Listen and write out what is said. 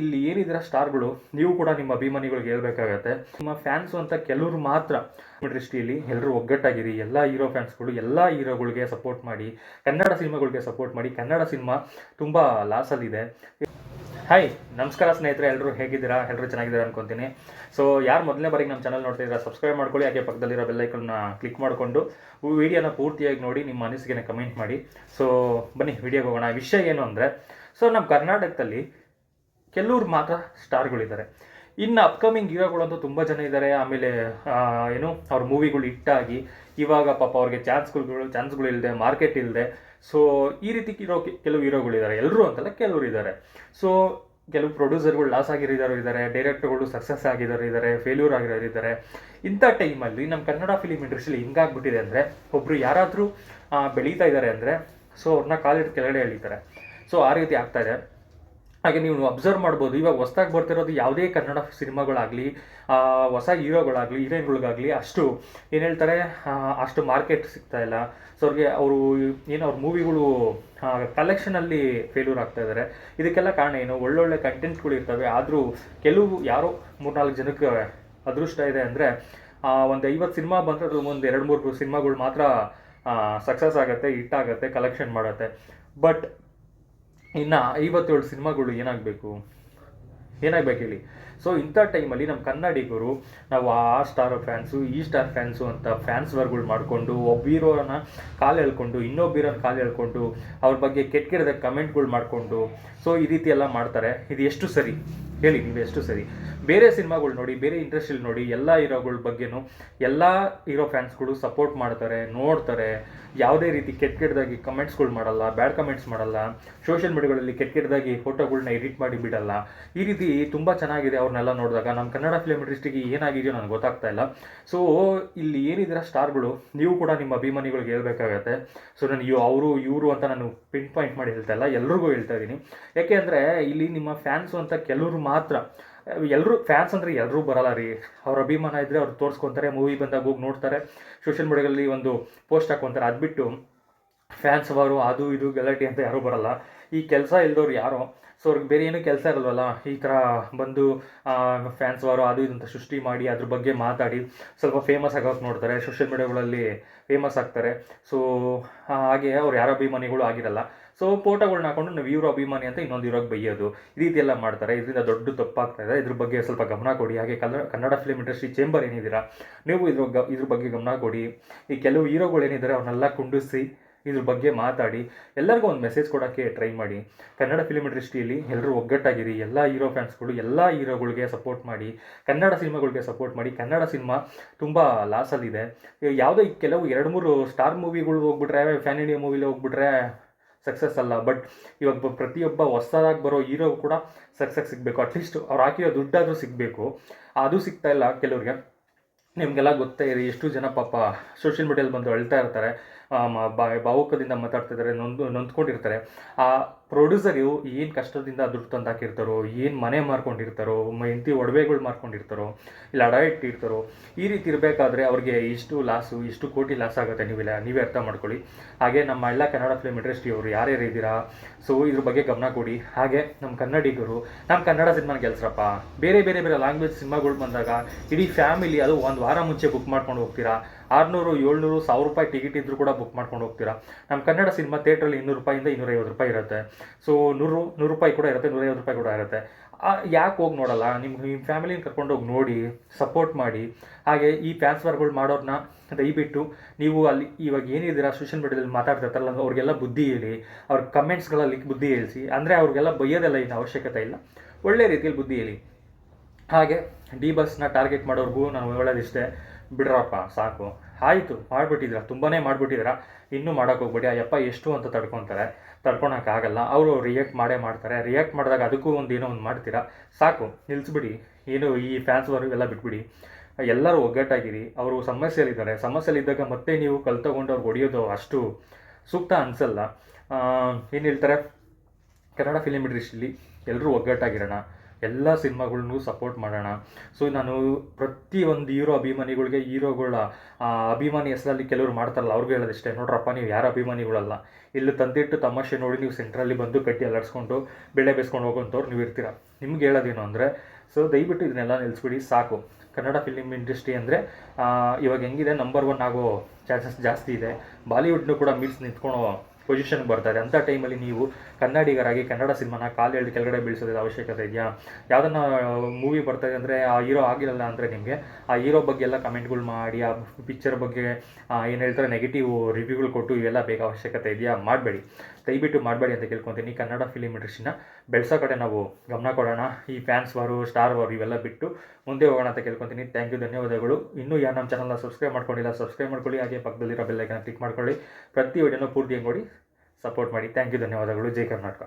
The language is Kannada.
ಇಲ್ಲಿ ಏನಿದ್ರ ಸ್ಟಾರ್ಗಳು? ನೀವು ಕೂಡ ನಿಮ್ಮ ಅಭಿಮಾನಿಗಳಿಗೆ ಹೇಳ್ಬೇಕಾಗತ್ತೆ. ನಿಮ್ಮ ಫ್ಯಾನ್ಸು ಅಂತ ಕೆಲವರು ಮಾತ್ರ ದೃಷ್ಟಿಯಲ್ಲಿ ಎಲ್ಲರೂ ಒಗ್ಗಟ್ಟಾಗಿರಿ. ಎಲ್ಲ ಹೀರೋ ಫ್ಯಾನ್ಸ್ಗಳು ಎಲ್ಲ ಹೀರೋಗಳಿಗೆ ಸಪೋರ್ಟ್ ಮಾಡಿ, ಕನ್ನಡ ಸಿನಿಮಾಗಳಿಗೆ ಸಪೋರ್ಟ್ ಮಾಡಿ, ಕನ್ನಡ ಸಿನಿಮಾ ತುಂಬ ಲಾಸಲ್ಲಿದೆ ಹಾಯ್ ನಮಸ್ಕಾರ ಸ್ನೇಹಿತರೆ ಎಲ್ಲರೂ ಹೇಗಿದ್ದೀರಾ? ಎಲ್ಲರೂ ಚೆನ್ನಾಗಿದ್ದೀರಾ ಅನ್ಕೊಂತೀನಿ. ಸೊ ಯಾರು ಮೊದಲನೇ ಬಾರಿಗೆ ನಮ್ಮ ಚಾನಲ್ ನೋಡ್ತಿದ್ದೀರಾ ಸಬ್ಸ್ಕ್ರೈಬ್ ಮಾಡ್ಕೊಳ್ಳಿ. ಹಾಗೆ ಪಕ್ಕದಲ್ಲಿರೋ ಬೆಲ್ಲೈಕನ್ನ ಕ್ಲಿಕ್ ಮಾಡಿಕೊಂಡು ವಿಡಿಯೋನ ಪೂರ್ತಿಯಾಗಿ ನೋಡಿ, ನಿಮ್ಮ ಅನಿಸಿಕೆನ ಕಮೆಂಟ್ ಮಾಡಿ. ಸೊ ಬನ್ನಿ ವಿಡಿಯೋಗೆ ಹೋಗೋಣ. ವಿಷಯ ಏನು ಅಂದರೆ ಸೊ ನಮ್ಮ ಕರ್ನಾಟಕದಲ್ಲಿ ಕೆಲವ್ರು ಮಾತ್ರ ಸ್ಟಾರ್ಗಳಿದ್ದಾರೆ. ಇನ್ನು ಅಪ್ಕಮಿಂಗ್ ಹೀರೋಗಳಂತೂ ತುಂಬ ಜನ ಇದ್ದಾರೆ. ಆಮೇಲೆ ಏನು, ಅವ್ರ ಮೂವಿಗಳು ಇಟ್ಟಾಗಿ ಇವಾಗ ಪಾಪ ಅವ್ರಿಗೆ ಚಾನ್ಸ್ಗಳು ಚಾನ್ಸ್ಗಳು ಇಲ್ಲದೆ ಮಾರ್ಕೆಟ್ ಇಲ್ಲದೆ ಸೊ ಈ ರೀತಿ ಇರೋ ಕೆಲವು ಹೀರೋಗಳಿದ್ದಾರೆ ಎಲ್ಲರೂ ಅಂತಲ್ಲ ಕೆಲವರು ಇದ್ದಾರೆ. ಸೊ ಕೆಲವು ಪ್ರೊಡ್ಯೂಸರ್ಗಳು ಲಾಸ್ ಆಗಿರೋರು ಇದ್ದಾರೆ. ಡೈರೆಕ್ಟರ್ಗಳು ಸಕ್ಸಸ್ ಆಗಿರೋರು ಇದ್ದಾರೆ. ಫೇಲ್ಯೂರ್ ಆಗಿರೋರು ಇದ್ದಾರೆ. ಇಂಥ ಟೈಮಲ್ಲಿ ನಮ್ಮ ಕನ್ನಡ ಫಿಲಿಮ್ ಇಂಡಸ್ಟ್ರಿಲಿ ಹಿಂಗಾಗ್ಬಿಟ್ಟಿದೆ ಅಂದರೆ ಒಬ್ಬರು ಯಾರಾದರೂ ಬೆಳೀತಾ ಇದ್ದಾರೆ ಅಂದರೆ ಸೊ ಅವ್ರನ್ನ ಕಾಲಿಟ್ಟು ಕೆಳಗಡೆ ಎಳಿತಾರೆ. ಸೊ ಆ ರೀತಿ ಆಗ್ತಾ ಇದೆ. ಹಾಗೆ ನೀವು ಅಬ್ಸರ್ವ್ ಮಾಡ್ಬೋದು. ಇವಾಗ ಹೊಸ್ದಾಗಿ ಬರ್ತಿರೋದು ಯಾವುದೇ ಕನ್ನಡ ಸಿನಿಮಾಗಳಾಗಲಿ ಹೊಸ ಹೀರೋಗಳಾಗಲಿ, ಹೀರೋಯಿನ್ಗಳಿಗಾಗಲಿ ಅಷ್ಟು ಏನು ಹೇಳ್ತಾರೆ ಅಷ್ಟು ಮಾರ್ಕೆಟ್ ಸಿಗ್ತಾ ಇಲ್ಲ. ಸೊ ಅವ್ರಿಗೆ ಅವರು ಏನು ಅವ್ರ ಮೂವಿಗಳು ಕಲೆಕ್ಷನಲ್ಲಿ ಫೇಲ್ಯೂರ್ ಆಗ್ತಾ ಇದ್ದಾರೆ ಇದಕ್ಕೆಲ್ಲ ಕಾರಣ ಏನು? ಒಳ್ಳೊಳ್ಳೆ ಕಂಟೆಂಟ್ಗಳು ಇರ್ತವೆ. ಆದರೂ ಕೆಲವು ಯಾರೋ ಮೂರ್ನಾಲ್ಕು ಜನಕ್ಕೆ ಅದೃಷ್ಟ ಇದೆ ಅಂದರೆ ಒಂದು ಐವತ್ತು ಸಿನಿಮಾ ಬಂದರೆ ಒಂದು ಎರಡು ಮೂರು ಸಿನಿಮಾಗಳು ಮಾತ್ರ ಸಕ್ಸಸ್ ಆಗುತ್ತೆ ಹಿಟ್ ಆಗುತ್ತೆ ಕಲೆಕ್ಷನ್ ಮಾಡುತ್ತೆ. ಬಟ್ ಇನ್ನು ಐವತ್ತೇಳು ಸಿನಿಮಾಗಳು ಏನಾಗಬೇಕು? ಏನಾಗಬೇಕು ಹೇಳಿ? ಸೊ ಇಂಥ ಟೈಮಲ್ಲಿ ನಮ್ಮ ಕನ್ನಡಿಗರು, ನಾವು ಆ ಸ್ಟಾರ್ ಫ್ಯಾನ್ಸು ಈ ಸ್ಟಾರ್ ಫ್ಯಾನ್ಸು ಅಂತ ಫ್ಯಾನ್ಸ್ ವರ್ಗಳು ಮಾಡಿಕೊಂಡು ಒಬ್ಬ ಹೀರೋನ ಕಾಲು ಎಳ್ಕೊಂಡು ಇನ್ನೊಬ್ಬ ಹೀರೋನ ಕಾಲು ಎಳ್ಕೊಂಡು, ಅವ್ರ ಬಗ್ಗೆ ಕೆಟ್ಟ ಕೆಟ್ಟದ ಕಮೆಂಟ್ಗಳು ಮಾಡಿಕೊಂಡು ಸೊ ಈ ರೀತಿ ಎಲ್ಲ ಮಾಡ್ತಾರೆ. ಇದು ಎಷ್ಟು ಸರಿ? ಹೇಳಿ, ನೀವು ಎಷ್ಟು ಸರಿ. ಬೇರೆ ಸಿನಿಮಾಗಳು ನೋಡಿ, ಬೇರೆ ಇಂಡಸ್ಟ್ರಿಲ್ ನೋಡಿ, ಎಲ್ಲ ಹೀರೋಗಳ ಬಗ್ಗೆನೂ ಎಲ್ಲ ಹೀರೋ ಫ್ಯಾನ್ಸ್ಗಳು ಸಪೋರ್ಟ್ ಮಾಡ್ತಾರೆ, ನೋಡ್ತಾರೆ. ಯಾವುದೇ ರೀತಿ ಕೆಟ್ಟ ಕೆಟ್ಟದಾಗಿ ಕಮೆಂಟ್ಸ್ಗಳು ಮಾಡಲ್ಲ ಬ್ಯಾಡ್ ಕಮೆಂಟ್ಸ್ ಮಾಡಲ್ಲ ಸೋಷಿಯಲ್ ಮೀಡಿಯಾಗಳಲ್ಲಿ ಕೆಟ್ಟ ಕೆಟ್ಟದಾಗಿ ಫೋಟೋಗಳನ್ನ ಎಡಿಟ್ ಮಾಡಿ ಬಿಡಲ್ಲ. ಈ ರೀತಿ ತುಂಬ ಚೆನ್ನಾಗಿದೆ ಅವ್ರನ್ನೆಲ್ಲ ನೋಡಿದಾಗ. ನಮ್ಮ ಕನ್ನಡ ಫಿಲ್ಮ್ ಇಂಡಸ್ಟ್ರಿಗೆ ಏನಾಗಿದೆಯೋ ನನಗೆ ಗೊತ್ತಾಗ್ತಾ ಇಲ್ಲ. ಸೊ ಇಲ್ಲಿ ಏನಿದ್ದೀರ ಸ್ಟಾರ್ಗಳು, ನೀವು ಕೂಡ ನಿಮ್ಮ ಅಭಿಮಾನಿಗಳಿಗೆ ಹೇಳ್ಬೇಕಾಗತ್ತೆ. ಸೊ ನಾನು ಇವು ಅವರು, ಇವರು ಅಂತ ನಾನು ಪಿನ್ ಪಾಯಿಂಟ್ ಮಾಡಿ ಹೇಳ್ತಾ ಇಲ್ಲ, ಎಲ್ರಿಗೂ ಹೇಳ್ತಾ ಇದ್ದೀನಿ ಯಾಕೆ ಇಲ್ಲಿ ನಿಮ್ಮ ಫ್ಯಾನ್ಸು ಅಂತ ಕೆಲವರು ಮಾತ್ರ. ಎಲ್ಲರೂ ಫ್ಯಾನ್ಸ್ ಅಂದರೆ ಎಲ್ಲರೂ ಬರಲ್ಲ ರೀ. ಅವ್ರ ಅಭಿಮಾನ ಇದ್ದರೆ ಅವ್ರು ತೋರಿಸ್ಕೊತಾರೆ ಮೂವಿ ಬಂದಾಗ ಹೋಗಿ ನೋಡ್ತಾರೆ. ಸೋಷಿಯಲ್ ಮೀಡಿಯಾದಲ್ಲಿ ಒಂದು ಪೋಸ್ಟ್ ಹಾಕ್ಕೊತಾರೆ ಅದು ಬಿಟ್ಟು ಫ್ಯಾನ್ಸ್ ಅವರು ಅದು ಇದು ಗಲಾಟೆ ಅಂತ ಯಾರೂ ಬರಲ್ಲ. ಈ ಕೆಲಸ ಇಲ್ದವ್ರು ಯಾರೋ ಸೊ ಅವ್ರಿಗೆ ಬೇರೆ ಏನೂ ಕೆಲಸ ಇರಲ್ವಲ್ಲ? ಈ ಥರ ಬಂದು ಫ್ಯಾನ್ಸ್ ಅವರು ಅದು ಇದಂತ ಸೃಷ್ಟಿ ಮಾಡಿ ಅದ್ರ ಬಗ್ಗೆ ಮಾತಾಡಿ, ಸ್ವಲ್ಪ ಫೇಮಸ್ ಆಗೋಕೆ ನೋಡ್ತಾರೆ ಸೋಷಿಯಲ್ ಮೀಡಿಯಾಗಳಲ್ಲಿ ಫೇಮಸ್ ಆಗ್ತಾರೆ. ಸೊ ಹಾಗೆ ಅವ್ರು ಯಾರ ಅಭಿಮಾನಿಗಳು ಆಗಿರಲ್ಲ. ಸೊ ಫೋಟೋಗಳ್ನ ಹಾಕೊಂಡು ನಾವು ಇವ್ರ ಅಭಿಮಾನಿ ಅಂತ ಇನ್ನೊಂದು ಇವ್ರಿಗೆ ಬೈಯೋದು. ಈ ರೀತಿ ಎಲ್ಲ ಮಾಡ್ತಾರೆ. ಇದರಿಂದ ದೊಡ್ಡ ತಪ್ಪಾಗ್ತಾ ಇದೆ. ಇದ್ರ ಬಗ್ಗೆ ಸ್ವಲ್ಪ ಗಮನ ಕೊಡಿ. ಹಾಗೆ Kannada Kannada film industry chamber ಏನಿದ್ದೀರಾ, ನೀವು ಇದ್ರ ಗ ಇದ್ರ ಬಗ್ಗೆ ಗಮನ ಕೊಡಿ. ಈ ಕೆಲವು ಹೀರೋಗಳು ಏನಿದ್ದಾರೆ ಅವ್ರನ್ನೆಲ್ಲ ಕುಂಡಿಸಿ ಇದ್ರ ಬಗ್ಗೆ ಮಾತಾಡಿ, ಎಲ್ಲರಿಗೂ ಒಂದು ಮೆಸೇಜ್ ಕೊಡೋಕ್ಕೆ ಟ್ರೈ ಮಾಡಿ. ಕನ್ನಡ ಫಿಲ್ಮ್ ಇಂಡಸ್ಟ್ರಿಯಲ್ಲಿ ಎಲ್ಲರೂ ಒಗ್ಗಟ್ಟಾಗಿರಿ, ಎಲ್ಲ ಹೀರೋ ಫ್ಯಾನ್ಸ್ಗಳು ಎಲ್ಲ ಹೀರೋಗಳಿಗೆ ಸಪೋರ್ಟ್ ಮಾಡಿ, ಕನ್ನಡ ಸಿನಿಮಾಗಳಿಗೆ ಸಪೋರ್ಟ್ ಮಾಡಿ. ಕನ್ನಡ ಸಿನಿಮಾ ತುಂಬ ಲಾಸಲ್ಲಿದೆ ಯಾವುದೋ ಕೆಲವು ಎರಡು ಮೂರು ಸ್ಟಾರ್ ಮೂವಿಗಳು ಹೋಗ್ಬಿಟ್ರೆ ಫ್ಯಾನ್ ಇಂಡಿಯಾ ಮೂವಿಲಿ ಹೋಗ್ಬಿಟ್ರೆ ಸಕ್ಸಸ್ ಅಲ್ಲ. ಬಟ್ ಇವಾಗ ಪ್ರತಿಯೊಬ್ಬ ಹೊಸದಾಗಿ ಬರೋ ಹೀರೋ ಕೂಡ ಸಕ್ಸಸ್ ಸಿಗಬೇಕು. ಅಟ್ಲೀಸ್ಟ್ ಅವ್ರು ಹಾಕಿರೋ ದುಡ್ಡಾದರೂ ಸಿಗಬೇಕು. ಅದು ಸಿಗ್ತಾ ಇಲ್ಲ ಕೆಲವ್ರಿಗೆ. ನಿಮಗೆಲ್ಲ ಗೊತ್ತೇ ಇರಿ ಎಷ್ಟು ಜನ ಪಾಪ ಸೋಷಿಯಲ್ ಮೀಡಿಯಲ್ಲಿ ಬಂದು ಅಳ್ತಾ ಇರ್ತಾರೆ. ಭಾವುಕದಿಂದ ಮಾತಾಡ್ತಿದ್ದಾರೆ ನೊಂದು ನೊಂದ್ಕೊಂಡಿರ್ತಾರೆ. ಆ ಪ್ರೊಡ್ಯೂಸರು ಏನು ಕಷ್ಟದಿಂದ ದುಡ್ಡು ತಂದು ಹಾಕಿರ್ತಾರೋ, ಏನು ಮನೆ ಮಾರ್ಕೊಂಡಿರ್ತಾರೋ ಹೆಂಡತಿ ಒಡವೆಗಳು ಮಾರ್ಕೊಂಡಿರ್ತಾರೋ, ಇಲ್ಲ ಅಡ ಇಟ್ಟಿರ್ತಾರೋ, ಈ ರೀತಿ ಇರಬೇಕಾದ್ರೆ ಅವ್ರಿಗೆ ಇಷ್ಟು ಲಾಸು ಇಷ್ಟು ಕೋಟಿ ಲಾಸ್ ಆಗುತ್ತೆ ನೀವೆಲ್ಲ, ನೀವೇ ಅರ್ಥ ಮಾಡ್ಕೊಳ್ಳಿ. ಹಾಗೆ ನಮ್ಮ ಎಲ್ಲ ಕನ್ನಡ ಫಿಲ್ಮ್ ಇಂಡಸ್ಟ್ರಿ ಅವರು ಯಾರ್ಯಾರು ಇದ್ದೀರಾ ಸೊ ಇದ್ರ ಬಗ್ಗೆ ಗಮನ ಕೊಡಿ. ಹಾಗೆ ನಮ್ಮ ಕನ್ನಡಿಗರು, ನಮ್ಮ ಕನ್ನಡ ಸಿನಿಮಾನ ಗೆಲ್ಸ್ರಪ್ಪ. ಬೇರೆ ಬೇರೆ ಬೇರೆ ಲ್ಯಾಂಗ್ವೇಜ್ ಸಿನಿಮಾಗಳು ಬಂದಾಗ ಇಡೀ ಫ್ಯಾಮಿಲಿ ಅದು ಒಂದು ವಾರ ಮುಂಚೆ ಬುಕ್ ಮಾಡ್ಕೊಂಡು ಹೋಗ್ತೀರಾ? ಆರುನೂರು, ಏಳ್ನೂರು ಸಾವಿರ ರೂಪಾಯಿ ಟಿಕೆಟ್ ಇದ್ರೂ ಕೂಡ ಬುಕ್ ಮಾಡ್ಕೊಂಡು ಹೋಗ್ತೀರಾ? ನಮ್ಮ ಕನ್ನಡ ಸಿನಿಮಾ ಥಿಯೇಟ್ರಲ್ಲಿ ಇನ್ನೂರು ರೂಪಾಯಿಂದ ಇನ್ನೂರೈವತ್ತು ರೂಪಾಯಿ ಇರುತ್ತೆ. ಸೊ ನೂರು ನೂರು ರೂಪಾಯಿ ಕೂಡ ಇರುತ್ತೆ, ನೂರೈವತ್ತು ರೂಪಾಯಿ ಕೂಡ ಇರುತ್ತೆ. ಯಾಕೆ ಹೋಗಿ ನೋಡಲ್ಲ? ನಿಮ್ಮ ನಿಮ್ಮ ಫ್ಯಾಮಿಲಿನ ಕರ್ಕೊಂಡು ಹೋಗಿ ನೋಡಿ ಸಪೋರ್ಟ್ ಮಾಡಿ. ಹಾಗೆ ಈ ಟ್ರಾನ್ಸ್ಫರ್ಗಳು ಮಾಡೋರ್ನ ದಯವಿಟ್ಟು ನೀವು ಅಲ್ಲಿ ಇವಾಗ ಏನಿದ್ದೀರಾ ಸೋಷಿಯಲ್ ಮೀಡಿಯಾದಲ್ಲಿ ಮಾತಾಡ್ತಿರ್ತಾರಲ್ಲ, ಅವ್ರಿಗೆಲ್ಲ ಬುದ್ಧಿ ಹೇಳಿ, ಅವ್ರ ಕಮೆಂಟ್ಸ್ಗಳಲ್ಲಿ ಬುದ್ಧಿ ಹೇಳಿಸಿ, ಅಂದರೆ ಅವ್ರಿಗೆಲ್ಲ ಬೈಯೋದೆಲ್ಲ ಏನು ಅವಶ್ಯಕತೆ ಇಲ್ಲ. ಒಳ್ಳೆ ರೀತಿಯಲ್ಲಿ ಬುದ್ಧಿ ಹೇಳಿ. ಹಾಗೆ ಡಿ ಬಸ್ನ ಟಾರ್ಗೆಟ್ ಮಾಡೋರ್ಗೂ ನಾನು ಹೇಳೋದಿಷ್ಟೇ, ಬಿಡ್ರಪ್ಪ, ಸಾಕು. ಆಯಿತು ಮಾಡಿಬಿಟ್ಟಿದ್ರ ತುಂಬಾ ಮಾಡಿಬಿಟ್ಟಿದ್ರ ಇನ್ನೂ ಮಾಡೋಕ್ಕೋಗ್ಬೇಡಿ ಅಯ್ಯಪ್ಪ, ಎಷ್ಟು ಅಂತ ತಡ್ಕೊತಾರೆ. ತಡ್ಕೊಳಕ್ಕಾಗಲ್ಲ ಅವರು ರಿಯಾಕ್ಟ್ ಮಾಡೇ ಮಾಡ್ತಾರೆ. ರಿಯಾಕ್ಟ್ ಮಾಡಿದಾಗ ಅದಕ್ಕೂ ಒಂದು ಏನೋ ಒಂದು ಮಾಡ್ತೀರಾ? ಸಾಕು ನಿಲ್ಲಿಸ್ಬಿಡಿ ಏನು ಈ ಫ್ಯಾನ್ಸ್ ಎಲ್ಲ ಬಿಟ್ಬಿಡಿ. ಎಲ್ಲರೂ ಒಗ್ಗಟ್ಟಾಗಿರಿ. ಅವರು ಸಮಸ್ಯೆಯಲ್ಲಿದ್ದಾರೆ. ಸಮಸ್ಯೆಯಲ್ಲಿದ್ದಾಗ ಮತ್ತೆ ನೀವು ಕಲ್ ತಗೊಂಡು ಅವ್ರಿಗೆ ಹೊಡೆಯೋದು ಅಷ್ಟು ಸೂಕ್ತ ಅನಿಸಲ್ಲ. ಏನು ಹೇಳ್ತಾರೆ? ಕನ್ನಡ ಫಿಲಿಮ್ ಇಂಡಸ್ಟ್ರಿಲಿ ಎಲ್ಲರೂ ಒಗ್ಗಟ್ಟಾಗಿರೋಣ. ಎಲ್ಲ ಸಿನಿಮಾಗಳ್ನೂ ಸಪೋರ್ಟ್ ಮಾಡೋಣ. ಸೊ ನಾನು ಪ್ರತಿ ಒಂದು ಹೀರೋ ಅಭಿಮಾನಿಗಳಿಗೆ ಹೀರೋಗಳ ಅಭಿಮಾನಿ ಹೆಸರಲ್ಲಿ ಕೆಲವರು ಮಾಡ್ತಾರಲ್ಲ, ಅವ್ರಿಗೂ ಹೇಳೋದಿಷ್ಟೇ ನೋಡ್ರಪ್ಪ, ನೀವು ಯಾರು ಅಭಿಮಾನಿಗಳಲ್ಲ? ಇಲ್ಲಿ ತಂದಿಟ್ಟು ತಮಾಷೆ ನೋಡಿ ನೀವು ಸೆಂಟ್ರಲ್ಲಿ ಬಂದು ಕಟ್ಟಿ ಅಲ್ಲಾಡಿಸ್ಕೊಂಡು ಬೆಳೆ ಬೇಸ್ಕೊಂಡು ಹೋಗೋಂಥವ್ರು ನೀವು ಇರ್ತೀರ. ನಿಮ್ಗೆ ಹೇಳೋದೇನು ಅಂದರೆ, ಸೊ, ದಯವಿಟ್ಟು ಇದನ್ನೆಲ್ಲ ನಿಲ್ಲಿಸ್ಬಿಡಿ ಸಾಕು. ಕನ್ನಡ ಫಿಲಿಮ್ ಇಂಡಸ್ಟ್ರಿ ಅಂದರೆ ಇವಾಗ ಹೆಂಗಿದೆ? ನಂಬರ್ ಒನ್ ಆಗೋ ಚಾನ್ಸಸ್ ಜಾಸ್ತಿ ಇದೆ. ಬಾಲಿವುಡ್ನು ಕೂಡ ಮೀಟ್ಸ್ ನಿಂತ್ಕೊಳೋ ಪೊಸಿಷನ್ಗೆ ಬರ್ತಾರೆ. ಅಂಥ ಟೈಮಲ್ಲಿ ನೀವು ಕನ್ನಡಿಗರಾಗಿ ಕನ್ನಡ ಸಿನಿಮಾನ ಕಾಲು ಎಳ್ದು ಕೆಳಗಡೆ ಬೀಳಿಸೋದ್ರ ಅವಶ್ಯಕತೆ ಇದೆಯಾ? ಯಾವುದನ್ನ ಮೂವಿ ಬರ್ತಾಯಿದೆ ಅಂದರೆ ಆ ಹೀರೋ ಆಗಿರಲ್ಲ ಅಂದರೆ ನಿಮಗೆ ಆ ಹೀರೋ ಬಗ್ಗೆ ಎಲ್ಲ ಕಮೆಂಟ್ಗಳು ಮಾಡಿ, ಆ ಪಿಕ್ಚರ್ ಬಗ್ಗೆ ಏನು ಹೇಳ್ತಾರೆ ನೆಗೆಟಿವ್ ರಿವ್ಯೂಗಳು ಕೊಟ್ಟು ಇವೆಲ್ಲ ಬೇಕಾ ಅವಶ್ಯಕತೆ ಇದೆಯಾ? ಮಾಡಬೇಡಿ. ದಯವಿಟ್ಟು ಮಾಡಬೇಡಿ ಅಂತ ಕೇಳ್ಕೊತೀನಿ. ಕನ್ನಡ ಫಿಲಿಮ್ ಇಂಡಸ್ಟ್ರಿನ ಬೆಳೆಸೋ ಕಡೆ ನಾವು ಗಮನ ಕೊಡೋಣ. ಈ ಫ್ಯಾನ್ಸ್ ವಾರು ಸ್ಟಾರ್ ವಾರು ಇವೆಲ್ಲ ಬಿಟ್ಟು ಮುಂದೆ ಹೋಗೋಣ ಅಂತ ಕೇಳ್ಕೊತೀನಿ. ಥ್ಯಾಂಕ್ ಯು ಧನ್ಯವಾದಗಳು. ಇನ್ನೂ ಯಾರು ನಮ್ಮ ಚಾನಲ್ನ ಸಬ್ಸ್ಕ್ರೈಬ್ ಮಾಡ್ಕೊಂಡಿಲ್ಲ ಸಬ್ಸ್ಕ್ರೈಬ್ ಮಾಡ್ಕೊಳ್ಳಿ. ಹಾಗೆ ಪಕ್ಕದಲ್ಲಿರೋ ಬೆಲ್ಲೈಕನ್ನ ಕ್ಲಿಕ್ ಮಾಡ್ಕೊಳ್ಳಿ. ಪ್ರತಿ ವಿಡಿಯೋನ ಪೂರ್ತಿ ನೋಡಿ ಸಪೋರ್ಟ್ ಮಾಡಿ. ಥ್ಯಾಂಕ್ ಯು ಧನ್ಯವಾದಗಳು. ಜೈ ಕರ್ನಾಟಕ.